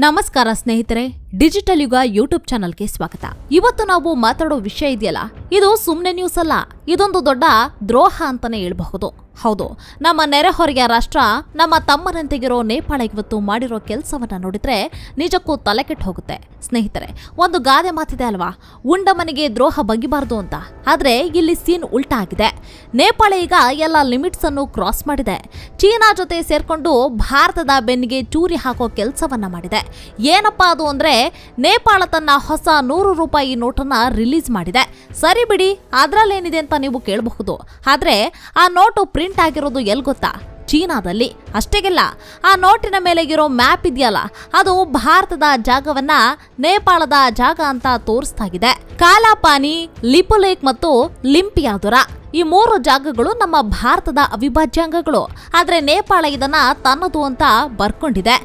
ನಮಸ್ಕಾರ ಸ್ನೇಹಿತರೆ, ಡಿಜಿಟಲ್ ಯುಗ ಯೂಟ್ಯೂಬ್ ಚಾನಲ್ಗೆ ಸ್ವಾಗತ. ಇವತ್ತು ನಾವು ಮಾತಾಡೋ ವಿಷಯ ಇದೆಯಲ್ಲ? ಇದು ಸುಮ್ಮನೆ ನ್ಯೂಸ್ ಅಲ್ಲ, ಇದೊಂದು ದೊಡ್ಡ ದ್ರೋಹ ಅಂತಾನೆ ಹೇಳ್ಬಹುದು. ಹೌದು. ನಮ್ಮ ನೆರೆಹೊರೆಯ ರಾಷ್ಟ್ರ, ನಮ್ಮ ತಮ್ಮನಂತೆಗಿರೋ ನೇಪಾಳ ಇವತ್ತು ಮಾಡಿರೋ ಕೆಲಸವನ್ನ ನೋಡಿದ್ರೆ ನಿಜಕ್ಕೂ ತಲೆ ಕೆಟ್ಟು ಹೋಗುತ್ತೆ. ಸ್ನೇಹಿತರೆ, ಒಂದು ಗಾದೆ ಮಾತಿದೆ ಅಲ್ವಾ? ಉಂಡ ಮನೆಗೆ ದ್ರೋಹ ಬಗಿಬಾರ್ದು ಅಂತ. ಆದ್ರೆ ಇಲ್ಲಿ ಸೀನ್ ಉಲ್ಟಾ ಆಗಿದೆ. ನೇಪಾಳ ಈಗ ಎಲ್ಲ ಲಿಮಿಟ್ಸ್ ಅನ್ನು ಕ್ರಾಸ್ ಮಾಡಿದೆ. ಚೀನಾ ಜೊತೆ ಸೇರ್ಕೊಂಡು ಭಾರತದ ಬೆನ್ನಿಗೆ ಚೂರಿ ಹಾಕೋ ಕೆಲಸವನ್ನ ಮಾಡಿದೆ. ಏನಪ್ಪಾ ಅದು ಅಂದ್ರೆ, ನೇಪಾಳ ತನ್ನ ಹೊಸ ನೂರು ರೂಪಾಯಿ ನೋಟನ್ನ ರಿಲೀಸ್ ಮಾಡಿದೆ. ಸರಿ ಬಿಡಿ, ಅದ್ರಲ್ಲೇನಿದೆ ಅಂತ ನೀವು ಕೇಳಬಹುದು. ಆದ್ರೆ ಆ ನೋಟು ಪ್ರಿಂಟ್ ಆಗಿರೋದು ಎಲ್ಲಿ ಗೊತ್ತಾ? ಚೀನಾದಲ್ಲಿ. ಅಷ್ಟೇಗೆಲ್ಲ, ಆ ನೋಟಿನ ಮೇಲೆ ಇರೋ ಮ್ಯಾಪ್ ಇದೆಯಲ್ಲ, ಅದು ಭಾರತದ ಜಾಗವನ್ನ ನೇಪಾಳದ ಜಾಗ ಅಂತ ತೋರಿಸ್ತಾಗಿದೆ. ಕಾಲಾಪಾನಿ ಲಿಪುಲೇಕ್ ಮತ್ತು ಲಿಂಪಿಯಾದುರ. ಈ ಮೂರು ಜಾಗಗಳು ನಮ್ಮ ಭಾರತದ ಅವಿಭಾಜ್ಯಾಂಗಗಳು. ಆದರೆ ನೇಪಾಳ ಇದನ್ನ ತನ್ನದು ಅಂತ ಬರ್ಕೊಂಡಿದೆ.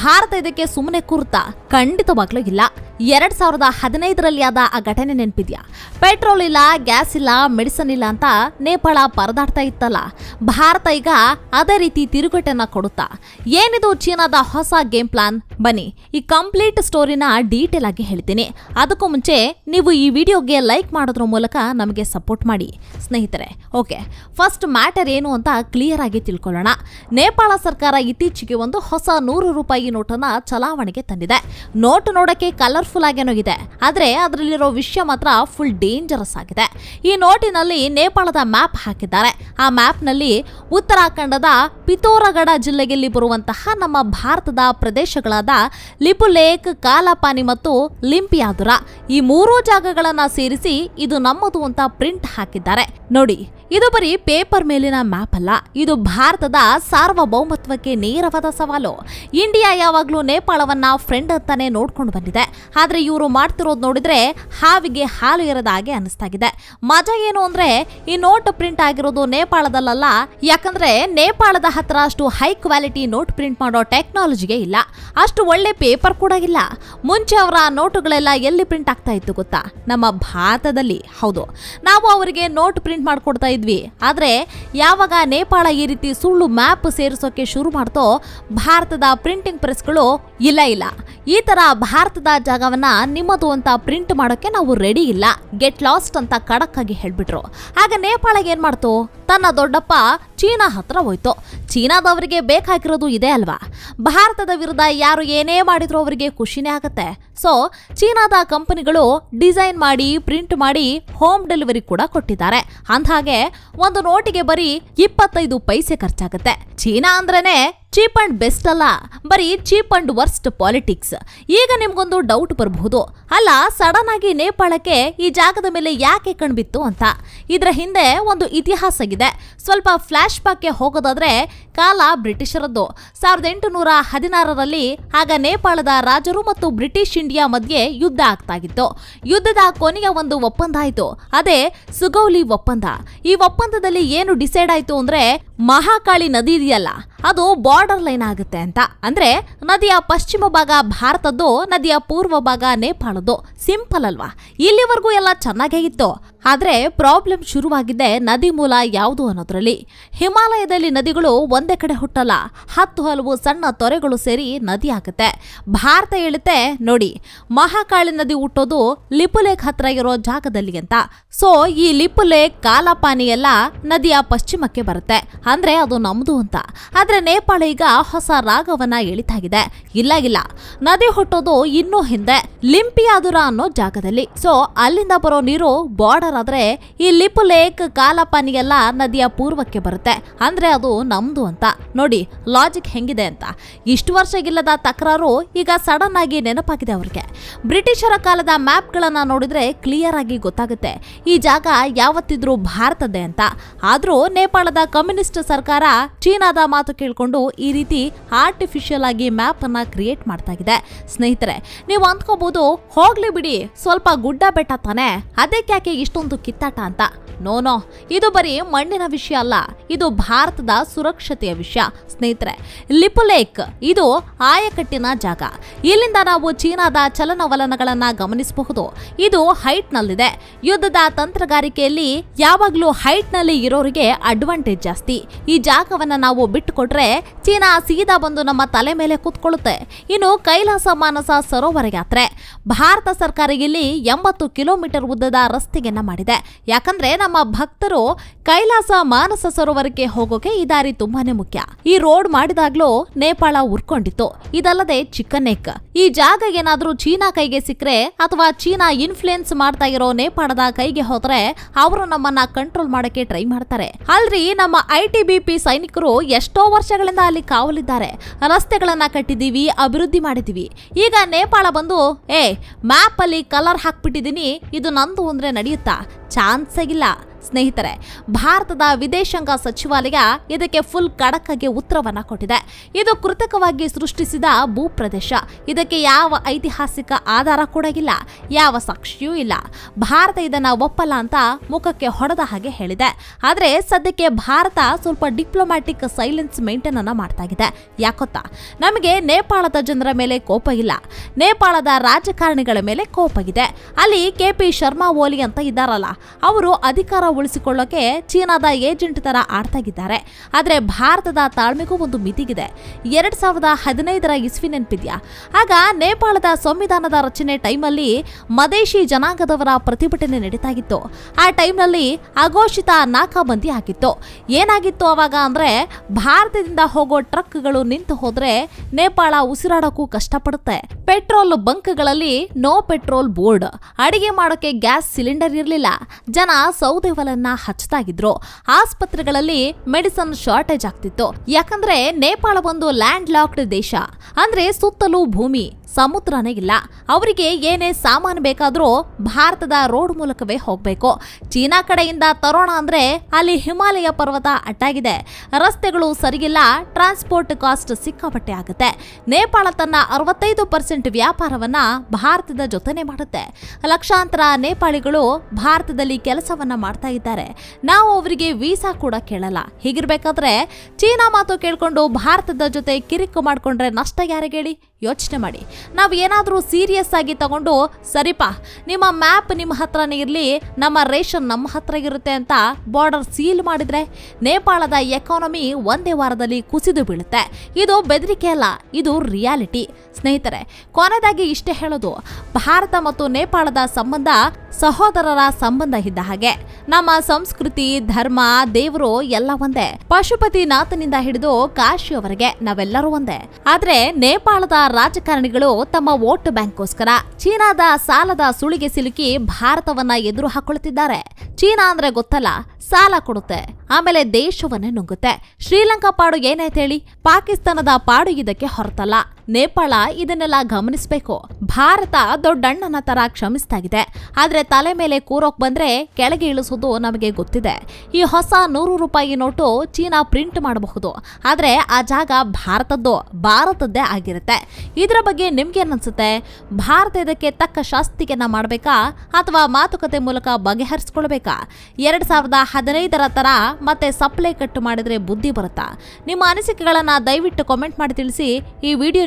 ಭಾರತ ಇದಕ್ಕೆ ಸುಮ್ಮನೆ ಕುರ್ತ ಖಂಡಿತವಾಗ್ಲೂ ಇಲ್ಲ. ಎರಡ್ ಸಾವಿರದ ಹದಿನೈದರಲ್ಲಿ ಆದ ಆ ಘಟನೆ ನೆನಪಿದ್ಯಾ? ಪೆಟ್ರೋಲ್ ಇಲ್ಲ, ಗ್ಯಾಸ್ ಇಲ್ಲ, ಮೆಡಿಸನ್ ಇಲ್ಲ ಅಂತ ನೇಪಾಳ ಪರದಾಡ್ತಾ ಇತ್ತಲ್ಲ. ಭಾರತ ಈಗ ಅದೇ ರೀತಿ ತಿರುಗೇಟನ್ನ ಕೊಡುತ್ತಾ. ಏನಿದು ಚೀನಾದ ಹೊಸ ಗೇಮ್ ಪ್ಲಾನ್? ಬನ್ನಿ, ಈ ಕಂಪ್ಲೀಟ್ ಸ್ಟೋರಿನ ಡೀಟೇಲ್ ಆಗಿ ಹೇಳ್ತೀನಿ. ಅದಕ್ಕೂ ಮುಂಚೆ ನೀವು ಈ ವಿಡಿಯೋಗೆ ಲೈಕ್ ಮಾಡೋದ್ರ ಮೂಲಕ ನಮಗೆ ಸಪೋರ್ಟ್ ಮಾಡಿ. ಸ್ನೇಹಿತರೆ. ಓಕೆ ಫಸ್ಟ್ ಮ್ಯಾಟರ್ ಏನು ಅಂತ ಕ್ಲಿಯರ್ ಆಗಿ ತಿಳ್ಕೊಳ್ಳೋಣ. ನೇಪಾಳ ಸರ್ಕಾರ ಇತ್ತೀಚೆಗೆ ಒಂದು ಹೊಸ ನೂರು ರೂಪಾಯಿ ನೋಟನ್ನ ಚಲಾವಣೆಗೆ ತಂದಿದೆ. ನೋಟ್ ನೋಡಕ್ಕೆ ಕಲರ್ಫುಲ್ ಆಗೇನೋ ಇದೆ ಆದ್ರೆ ಅದರಲ್ಲಿರೋ ವಿಷಯ ಮಾತ್ರ ಫುಲ್ ಡೇಂಜರಸ್ ಆಗಿದೆ. ಈ ನೋಟಿನಲ್ಲಿ ನೇಪಾಳದ ಮ್ಯಾಪ್ ಹಾಕಿದ್ದಾರೆ. ಆ ಮ್ಯಾಪ್ನಲ್ಲಿ ಉತ್ತರಾಖಂಡದ ಪಿತೋರಗಢ ಜಿಲ್ಲೆಯಲ್ಲಿ ಬರುವಂತಹ ನಮ್ಮ ಭಾರತದ ಪ್ರದೇಶಗಳಾದ ಲಿಪುಲೇಕ್ ಕಾಲಾಪಾನಿ ಮತ್ತು ಲಿಂಪಿಯಾದುರ ಈ ಮೂರೂ ಜಾಗಗಳನ್ನ ಸೇರಿಸಿ ಇದು ನಮ್ಮದು ಅಂತ ಪ್ರಿಂಟ್ ಹಾಕಿದ್ದಾರೆ. ಇದು ಬರೀ ಪೇಪರ್ ಮೇಲಿನ ಮ್ಯಾಪ್ ಅಲ್ಲ, ಇದು ಭಾರತದ ಸಾರ್ವಭೌಮತ್ವಕ್ಕೆ ನೇರವಾದ ಸವಾಲು. ಇಂಡಿಯಾ ಯಾವಾಗಲೂ ನೇಪಾಳವನ್ನ ಫ್ರೆಂಡ್ ಅಂತಾನೆ ನೋಡ್ಕೊಂಡು ಬಂದಿದೆ. ಆದ್ರೆ ಇವರು ಮಾಡ್ತಿರೋದು ನೋಡಿದ್ರೆ ಹಾವಿಗೆ ಹಾಲು ಇರದ ಹಾಗೆ ಅನಿಸ್ತಾಗಿದೆ. ಮಜಾ ಏನು ಅಂದ್ರೆ, ಈ ನೋಟ್ ಪ್ರಿಂಟ್ ಆಗಿರೋದು ನೇಪಾಳದಲ್ಲ ಯಾಕಂದ್ರೆ ನೇಪಾಳದ ಹತ್ರ ಅಷ್ಟು ಹೈ ಕ್ವಾಲಿಟಿ ನೋಟ್ ಪ್ರಿಂಟ್ ಮಾಡೋ ಟೆಕ್ನಾಲಜಿಗೆ ಇಲ್ಲ. ಅಷ್ಟು ಒಳ್ಳೆ ಪೇಪರ್ ಕೂಡ ಇಲ್ಲ. ಮುಂಚೆ ಅವರ ನೋಟುಗಳೆಲ್ಲ ಎಲ್ಲಿ ಪ್ರಿಂಟ್ ಆಗ್ತಾ ಇತ್ತು ಗೊತ್ತಾ? ನಮ್ಮ ಭಾರತದಲ್ಲಿ. ಹೌದು. ನಾವು ಅವರಿಗೆ ನೋಟ್ ಪ್ರಿಂಟ್ ಮಾಡ್ಕೊಡ್ತಾ ಇದ್ವಿ. ಆದ್ರೆ ಯಾವಾಗ ನೇಪಾಳ ಈ ರೀತಿ ಸುಳ್ಳು ಮ್ಯಾಪ್ ಸೇರಿಸೋಕೆ ಶುರು ಮಾಡ್ತೋ, ಭಾರತದ ಪ್ರಿಂಟಿಂಗ್ ಪ್ರೆಸ್ಗಳು ಇಲ್ಲ ಇಲ್ಲ. ಈ ತರ ಭಾರತದ ಜಾಗವನ್ನ ನಿಮ್ಮದು ಅಂತ ಪ್ರಿಂಟ್ ಮಾಡೋಕೆ ನಾವು ರೆಡಿ ಇಲ್ಲ. ಗೆಟ್ ಲಾಸ್ಟ್ ಅಂತ ಖಡಕ್ ಆಗಿ ಹೇಳ್ಬಿಟ್ರು. ಆಗ ನೇಪಾಳ ಏನ್ ಮಾಡ್ತು? ತನ್ನ ದೊಡ್ಡಪ್ಪ ಚೀನಾ ಹತ್ರ ಹೋಯ್ತು. ಚೀನಾದವರಿಗೆ ಬೇಕಾಗಿರೋದು ಇದೆ ಅಲ್ವಾ? ಭಾರತದ ವಿರುದ್ಧ ಯಾರು ಏನೇ ಮಾಡಿದ್ರು ಅವರಿಗೆ ಖುಷಿನೇ ಆಗತ್ತೆ. ಸೊ ಚೀನಾದ ಕಂಪನಿಗಳು ಡಿಸೈನ್ ಮಾಡಿ ಪ್ರಿಂಟ್ ಮಾಡಿ ಹೋಮ್ ಡೆಲಿವರಿ ಕೂಡ ಕೊಟ್ಟಿದ್ದಾರೆ. ಅಂದ ಹಾಗೆ ಒಂದು ನೋಟಿಗೆ ಬರೀ ಇಪ್ಪತ್ತೈದು ಪೈಸೆ ಖರ್ಚಾಗುತ್ತೆ. ಚೀನಾ ಅಂದ್ರೇನೆ ಚೀಪ್ ಅಂಡ್ ಬೆಸ್ಟ್ ಅಲ್ಲ, ಬರೀ ಚೀಪ್ ಅಂಡ್ ವರ್ಸ್ಟ್ ಪಾಲಿಟಿಕ್ಸ್. ಈಗ ನಿಮ್ಗೊಂದು ಡೌಟ್ ಬರಬಹುದು. ಅಲ್ಲ ಸಡನ್ ಆಗಿ ನೇಪಾಳಕ್ಕೆ ಈ ಜಾಗದ ಮೇಲೆ ಯಾಕೆ ಕಣ್ಬಿತ್ತು ಅಂತ. ಇದರ ಹಿಂದೆ ಒಂದು ಇತಿಹಾಸ ಇದೆ. ಸ್ವಲ್ಪ ಫ್ಲಾಶ್ ಬ್ಯಾಕ್ಗೆ ಹೋಗೋದಾದ್ರೆ ಕಾಲ ಬ್ರಿಟಿಷರದ್ದು. ಸಾವಿರದ ಎಂಟುನೂರ ಹದಿನಾರರಲ್ಲಿ ಆಗ ನೇಪಾಳದ ರಾಜರು ಮತ್ತು ಬ್ರಿಟಿಷ್ ಇಂಡಿಯಾ ಮಧ್ಯೆ ಯುದ್ಧ ಆಗ್ತಾಗಿತ್ತು. ಯುದ್ಧದ ಕೊನೆಯ ಒಂದು ಒಪ್ಪಂದ ಆಯಿತು. ಅದೇ ಸುಗೌಲಿ ಒಪ್ಪಂದ. ಈ ಒಪ್ಪಂದದಲ್ಲಿ ಏನು ಡಿಸೈಡ್ ಆಯಿತು ಅಂದ್ರೆ ಮಹಾಕಾಳಿ ನದಿ ಇದೆಯಲ್ಲ, ಅದು ಬಾರ್ಡರ್ ಲೈನ್ ಆಗುತ್ತೆ ಅಂತ. ಅಂದ್ರೆ ನದಿಯ ಪಶ್ಚಿಮ ಭಾಗ ಭಾರತದ್ದು, ನದಿಯ ಪೂರ್ವ ಭಾಗ ನೇಪಾಳದ್ದು. ಸಿಂಪಲ್ ಅಲ್ವಾ? ಇಲ್ಲಿವರೆಗೂ ಎಲ್ಲ ಚೆನ್ನಾಗೇ ಇತ್ತು. ಆದ್ರೆ ಪ್ರಾಬ್ಲಮ್ ಶುರುವಾಗಿದೆ ನದಿ ಮೂಲ ಯಾವುದು ಅನ್ನೋದ್ರಲ್ಲಿ. ಹಿಮಾಲಯದಲ್ಲಿ ನದಿಗಳು ಒಂದೇ ಕಡೆ ಹುಟ್ಟಲ್ಲ, ಹತ್ತು ಹಲವು ಸಣ್ಣ ತೊರೆಗಳು ಸೇರಿ ನದಿ ಆಗುತ್ತೆ. ಭಾರತ ಹೇಳುತ್ತೆ ನೋಡಿ, ಮಹಾಕಾಳಿ ನದಿ ಹುಟ್ಟೋದು ಲಿಪುಲೇಕ್ ಹತ್ರ ಇರೋ ಜಾಗದಲ್ಲಿ ಅಂತ. ಸೊ ಈ ಲಿಪುಲೇಕ್ ಕಾಲಾಪಾನಿ ಎಲ್ಲ ನದಿಯ ಪಶ್ಚಿಮಕ್ಕೆ ಬರುತ್ತೆ. ಅಂದ್ರೆ ಅದು ನಮ್ದು ಅಂತ. ಆದ್ರೆ ನೇಪಾಳ ಈಗ ಹೊಸ ರಾಗವನ್ನ ಎಳಿತಾಗಿದೆ. ಇಲ್ಲ ಇಲ್ಲ. ನದಿ ಹುಟ್ಟೋದು ಇನ್ನೂ ಹಿಂದೆ. ಲಿಂಪಿಯಾದುರ ಅನ್ನೋ ಜಾಗದಲ್ಲಿ. ಸೊ ಅಲ್ಲಿಂದ ಬರೋ ನೀರು ಬಾರ್ಡರ್ ಆದ್ರೆ ಈ ಲಿಪು ಲೇಕ್ ಕಾಲಪಾನಿ ಎಲ್ಲ ನದಿಯ ಪೂರ್ವಕ್ಕೆ ಬರುತ್ತೆ. ಅಂದ್ರೆ ಅದು ನಮ್ದು ಅಂತ. ನೋಡಿ ಲಾಜಿಕ್ ಹೆಂಗಿದೆ ಅಂತ. ಇಷ್ಟು ವರ್ಷ ಇಲ್ಲದ ತಕರಾರು ಈಗ ಸಡನ್ ಆಗಿ ನೆನಪಾಗಿದೆ ಅವ್ರಿಗೆ. ಬ್ರಿಟಿಷರ ಕಾಲದ ಮ್ಯಾಪ್ಗಳನ್ನ ನೋಡಿದ್ರೆ ಕ್ಲಿಯರ್ ಆಗಿ ಗೊತ್ತಾಗುತ್ತೆ. ಈ ಜಾಗ ಯಾವತ್ತಿದ್ರೂ ಭಾರತದೇ ಅಂತ. ಆದ್ರೂ ನೇಪಾಳದ ಕಮ್ಯುನಿಸ್ಟ್ ಸರ್ಕಾರ ಚೀನಾದ ಮಾತು ಕೇಳಿಕೊಂಡು ಈ ರೀತಿ ಆರ್ಟಿಫಿಷಿಯಲ್ ಆಗಿ ಮ್ಯಾಪ್ ಅನ್ನ ಕ್ರಿಯೇಟ್ ಮಾಡ್ತಾ ಇದೆ. ಸ್ನೇಹಿತರೆ, ನೀವು ಅಂದ್ಕೋಬಹುದು ಹೋಗ್ಲಿ ಬಿಡಿ, ಸ್ವಲ್ಪ ಗುಡ್ಡ ಬೆಟ್ಟ ತಾನೆ ಅದಕ್ಯಾಕೆ ಇಷ್ಟೊಂದು ಕಿತ್ತಾಟ ಅಂತ? ನೋನೋ ಇದು ಬರೀ ಮಣ್ಣಿನ ವಿಷಯ ಅಲ್ಲ, ಇದು ಭಾರತದ ಸುರಕ್ಷತೆಯ ವಿಷಯ. ಸ್ನೇಹಿತರೆ ಲಿಪುಲೇಕ್ ಇದು ಆಯಕಟ್ಟಿನ ಜಾಗ. ಇಲ್ಲಿಂದ ನಾವು ಚೀನಾದ ಚಲನವಲನಗಳನ್ನ ಗಮನಿಸಬಹುದು. ಇದು ಹೈಟ್ ನಲ್ಲಿದೆ. ಯುದ್ಧದ ತಂತ್ರಗಾರಿಕೆಯಲ್ಲಿ ಯಾವಾಗಲೂ ಹೈಟ್ನಲ್ಲಿ ಇರೋರಿಗೆ ಅಡ್ವಾಂಟೇಜ್ ಜಾಸ್ತಿ. ಈ ಜಾಗವನ್ನ ನಾವು ಬಿಟ್ಟುಕೊಟ್ರೆ ಚೀನಾ ಸೀದಾ ಬಂದು ನಮ್ಮ ತಲೆ ಮೇಲೆ ಕೂತ್ಕೊಳ್ಳುತ್ತೆ. ಇನ್ನು ಕೈಲಾಸ ಮಾನಸ ಸರೋವರ ಯಾತ್ರೆ. ಭಾರತ ಸರ್ಕಾರ ಇಲ್ಲಿ ಎಂಬತ್ತು ಕಿಲೋಮೀಟರ್ ಉದ್ದದ ರಸ್ತೆಯನ್ನ ಮಾಡಿದೆ. ಯಾಕಂದ್ರೆ ನಮ್ಮ ಭಕ್ತರು ಕೈಲಾಸ ಮಾನಸ ಸರೋವರಕ್ಕೆ ಹೋಗೋಕೆ ಈ ದಾರಿ ತುಂಬಾನೇ ಮುಖ್ಯ. ಈ ರೋಡ್ ಮಾಡಿದಾಗ್ಲೂ ನೇಪಾಳ ಉರ್ಕೊಂಡಿತ್ತು. ಇದಲ್ಲದೆ ಚಿಕ್ಕನೇಕ್. ಈ ಜಾಗ ಏನಾದ್ರೂ ಚೀನಾ ಕೈಗೆ ಸಿಕ್ಕರೆ ಅಥವಾ ಚೀನಾ ಇನ್ಫ್ಲೂಯೆನ್ಸ್ ಮಾಡ್ತಾ ಇರೋ ನೇಪಾಳದ ಕೈಗೆ ಹೋದ್ರೆ, ಅವರು ನಮ್ಮನ್ನ ಕಂಟ್ರೋಲ್ ಮಾಡಕ್ಕೆ ಟ್ರೈ ಮಾಡ್ತಾರೆ. ಅಲ್ರಿ, ನಮ್ಮ ಐ ಟಿ ಬಿ ಪಿ ಸೈನಿಕರು ಎಷ್ಟೋ ವರ್ಷಗಳಿಂದ ಅಲ್ಲಿ ಕಾವಲಿದ್ದಾರೆ. ರಸ್ತೆಗಳನ್ನ ಕಟ್ಟಿದೀವಿ ಅಭಿವೃದ್ಧಿ ಮಾಡಿದೀವಿ ಈಗ ನೇಪಾಳ ಬಂದು, ಏ ಮ್ಯಾಪ್ ಅಲ್ಲಿ ಕಲರ್ ಹಾಕ್ಬಿಟ್ಟಿದೀನಿ ಇದು ನಂದು ಅಂದ್ರೆ ನಡೆಯುತ್ತಾ? ಚಾನ್ಸೇ ಇಲ್ಲ. ಸ್ನೇಹಿತರೆ, ಭಾರತದ ವಿದೇಶಾಂಗ ಸಚಿವಾಲಯ ಇದಕ್ಕೆ ಫುಲ್ ಕಡಕಗೆ ಉತ್ತರವನ್ನ ಕೊಟ್ಟಿದೆ. ಇದು ಕೃತಕವಾಗಿ ಸೃಷ್ಟಿಸಿದ ಭೂಪ್ರದೇಶ. ಇದಕ್ಕೆ ಯಾವ ಐತಿಹಾಸಿಕ ಆಧಾರ ಕೂಡ ಇಲ್ಲ, ಯಾವ ಸಾಕ್ಷಿಯೂ ಇಲ್ಲ. ಭಾರತ ಇದನ್ನ ಒಪ್ಪಲ್ಲ ಅಂತ ಮುಖಕ್ಕೆ ಹೊಡೆದ ಹಾಗೆ ಹೇಳಿದೆ. ಆದರೆ ಸದ್ಯಕ್ಕೆ ಭಾರತ ಸ್ವಲ್ಪ ಡಿಪ್ಲೊಮ್ಯಾಟಿಕ್ ಸೈಲೆನ್ಸ್ ಮೇಂಟೈನ್ ಅನ್ನ ಮಾಡ್ತಾ ಇದೆ ಯಾಕೊತ್ತಾ ನಮಗೆ ನೇಪಾಳದ ಜನರ ಮೇಲೆ ಕೋಪ ಇಲ್ಲ. ನೇಪಾಳದ ರಾಜಕಾರಣಿಗಳ ಮೇಲೆ ಕೋಪ ಇದೆ. ಅಲ್ಲಿ ಕೆ ಪಿ ಶರ್ಮಾ ಓಲಿ ಅಂತ ಇದ್ದಾರಲ್ಲ, ಅವರು ಅಧಿಕಾರ ಉಳಿಸಿಕೊಳ್ಳೋಕೆ ಚೀನಾದ ಏಜೆಂಟ್ ತರ ಆಡ್ತಾಗಿದ್ದಾರೆ. ಆದರೆ ಭಾರತದ ತಾಳ್ಮೆಗೂ ಒಂದು ಮಿತಿಗಿದೆ. ಎರಡ್ ಸಾವಿರದ ಹದಿನೈದರ ಇಸ್ವಿ ನೆನಪಿದ್ಯಾ? ಆಗ ನೇಪಾಳದ ಸಂವಿಧಾನದ ರಚನೆ ಟೈಮಲ್ಲಿ ಮದೇಶಿ ಜನಾಂಗದವರ ಪ್ರತಿಭಟನೆ ನಡೀತಾಗಿತ್ತು. ಆ ಟೈಮ್ನಲ್ಲಿ ಅಘೋಷಿತ ನಾಕಾಬಂದಿ ಆಗಿತ್ತು. ಏನಾಗಿತ್ತು ಅವಾಗ ಅಂದರೆ ಭಾರತದಿಂದ ಹೋಗೋ ಟ್ರಕ್ಗಳು ನಿಂತು ಹೋದರೆ ನೇಪಾಳ ಉಸಿರಾಡೋಕ್ಕೂ ಕಷ್ಟಪಡುತ್ತೆ. ಪೆಟ್ರೋಲ್ ಬಂಕ್ಗಳಲ್ಲಿ ನೋ ಪೆಟ್ರೋಲ್ ಬೋರ್ಡ್. ಅಡಿಗೆ ಮಾಡೋಕೆ ಗ್ಯಾಸ್ ಸಿಲಿಂಡರ್ ಇರಲಿಲ್ಲ. ಜನ ಸೌದೆ ಒಲನ್ನ ಹಚ್ತಾಗಿದ್ರು. ಆಸ್ಪತ್ರೆಗಳಲ್ಲಿ ಮೆಡಿಸನ್ ಶಾರ್ಟೇಜ್ ಆಗ್ತಿತ್ತು. ಯಾಕಂದ್ರೆ ನೇಪಾಳ ಒಂದು ಲ್ಯಾಂಡ್ ಲಾಕ್ಡ್ ದೇಶ. ಅಂದ್ರೆ ಸುತ್ತಲೂ ಭೂಮಿ, ಸಮುದ್ರನೇ ಇಲ್ಲ. ಅವರಿಗೆ ಏನೇ ಸಾಮಾನು ಬೇಕಾದ್ರೂ ಭಾರತದ ರೋಡ್ ಮೂಲಕವೇ ಹೋಗ್ಬೇಕು. ಚೀನಾ ಕಡೆಯಿಂದ ತರೋಣ ಅಂದ್ರೆ ಅಲ್ಲಿ ಹಿಮಾಲಯ ಪರ್ವತ ಅಟ್ಟಾಗಿದೆ ರಸ್ತೆಗಳು ಸರಿಗಿಲ್ಲ, ಟ್ರಾನ್ಸ್ಪೋರ್ಟ್ ಕಾಸ್ಟ್ ಸಿಕ್ಕಾಪಟ್ಟೆ ಆಗುತ್ತೆ. ನೇಪಾಳ ತನ್ನ ಅರವತ್ತೈದು ಪರ್ಸೆಂಟ್ ವ್ಯಾಪಾರವನ್ನ ಭಾರತದ ಜೊತೆನೆ ಮಾಡುತ್ತೆ. ಲಕ್ಷಾಂತರ ನೇಪಾಳಿಗಳು ಭಾರತದಲ್ಲಿ ಕೆಲಸವನ್ನ ಮಾಡ್ತಾ ಇದ್ದಾರೆ. ನಾವು ಅವರಿಗೆ ವೀಸಾ ಕೂಡ ಕೇಳಲ್ಲ. ಹೀಗಿರ್ಬೇಕಾದ್ರೆ ಚೀನಾ ಮಾತು ಕೇಳ್ಕೊಂಡು ಭಾರತದ ಜೊತೆ ಕಿರಿಕು ಮಾಡಿಕೊಂಡ್ರೆ ನಷ್ಟ ಯಾರಿಗೇಳಿ? ಯೋಚನೆ ಮಾಡಿ. ನಾವು ಏನಾದರೂ ಸೀರಿಯಸ್ ಆಗಿ ತಗೊಂಡು ಸರಿಪಾ, ನಿಮ್ಮ ಮ್ಯಾಪ್ ನಿಮ್ಮ ಹತ್ರನೇ ಇರಲಿ, ನಮ್ಮ ರೇಷನ್ ನಮ್ಮ ಹತ್ರ ಇರುತ್ತೆ ಅಂತ ಬಾರ್ಡರ್ ಸೀಲ್ ಮಾಡಿದ್ರೆ ನೇಪಾಳದ ಎಕಾನಮಿ ಒಂದೇ ವಾರದಲ್ಲಿ ಕುಸಿದು ಬೀಳುತ್ತೆ. ಇದು ಬೆದರಿಕೆ ಅಲ್ಲ, ಇದು ರಿಯಾಲಿಟಿ ಸ್ನೇಹಿತರೆ ಕೊನೆಯದಾಗಿ ಇಷ್ಟೇ ಹೇಳೋದು, ಭಾರತ ಮತ್ತು ನೇಪಾಳದ ಸಂಬಂಧ ಸಹೋದರರ ಸಂಬಂಧ ಇದ್ದ ಹಾಗೆ. ನಮ್ಮ ಸಂಸ್ಕೃತಿ, ಧರ್ಮ, ದೇವರು ಎಲ್ಲ ಒಂದೇ. ಪಶುಪತಿನಾಥನಿಂದ ಹಿಡಿದು ಕಾಶಿಯವರೆಗೆ ನಾವೆಲ್ಲರೂ ಒಂದೇ. ಆದ್ರೆ ನೇಪಾಳದ ರಾಜಕಾರಣಿಗಳು ತಮ್ಮ ವೋಟ್ ಬ್ಯಾಂಕ್ಗೋಸ್ಕರ ಚೀನಾದ ಸಾಲದ ಸುಳಿಗೆ ಸಿಲುಕಿ ಭಾರತವನ್ನ ಎದುರು ಹಾಕೊಳ್ತಿದ್ದಾರೆ. ಚೀನಾ ಅಂದ್ರೆ ಗೊತ್ತಲ್ಲ, ಸಾಲ ಕೊಡುತ್ತೆ. ಆಮೇಲೆ ದೇಶವನ್ನೇ ನುಂಗುತ್ತೆ. ಶ್ರೀಲಂಕಾ ಪಾಡು ಏನಾಯ್ತು ಹೇಳಿ ಪಾಕಿಸ್ತಾನದ ಪಾಡು ಇದಕ್ಕೆ ಹೊರತಲ್ಲ. ನೇಪಾಳ ಇದನ್ನೆಲ್ಲ ಗಮನಿಸಬೇಕು. ಭಾರತ ದೊಡ್ಡಣ್ಣನ ತರ ಕ್ಷಮಿಸ್ತಾಗಿದೆ. ಆದ್ರೆ ತಲೆ ಮೇಲೆ ಕೂರೋಕ್ ಬಂದ್ರೆ ಕೆಳಗೆ ಇಳಿಸೋದು ನಮಗೆ ಗೊತ್ತಿದೆ. ಈ ಹೊಸ ನೂರು ರೂಪಾಯಿ ನೋಟು ಚೀನಾ ಪ್ರಿಂಟ್ ಮಾಡಬಹುದು. ಆದ್ರೆ ಆ ಜಾಗ ಭಾರತದ್ದು, ಭಾರತದ್ದೇ ಆಗಿರುತ್ತೆ. ಇದರ ಬಗ್ಗೆ ನಿಮ್ಗೆ ಅನ್ಸುತ್ತೆ ಭಾರತ ಇದಕ್ಕೆ ತಕ್ಕ ಶಾಸ್ತಿಗೆನ ಮಾಡಬೇಕಾ? ಅಥವಾ ಮಾತುಕತೆ ಮೂಲಕ ಬಗೆಹರಿಸ್ಕೊಳ್ಬೇಕಾ? ಎರಡ್ ಸಾವಿರದ ಹದಿನೈದರ ತರ ಮತ್ತೆ ಸಪ್ಲೈ ಕಟ್ ಮಾಡಿದ್ರೆ ಬುದ್ಧಿ ಬರುತ್ತಾ? ನಿಮ್ಮ ಅನಿಸಿಕೆಗಳನ್ನ ದಯವಿಟ್ಟು ಕಾಮೆಂಟ್ ಮಾಡಿ ತಿಳಿಸಿ ಈ ವಿಡಿಯೋ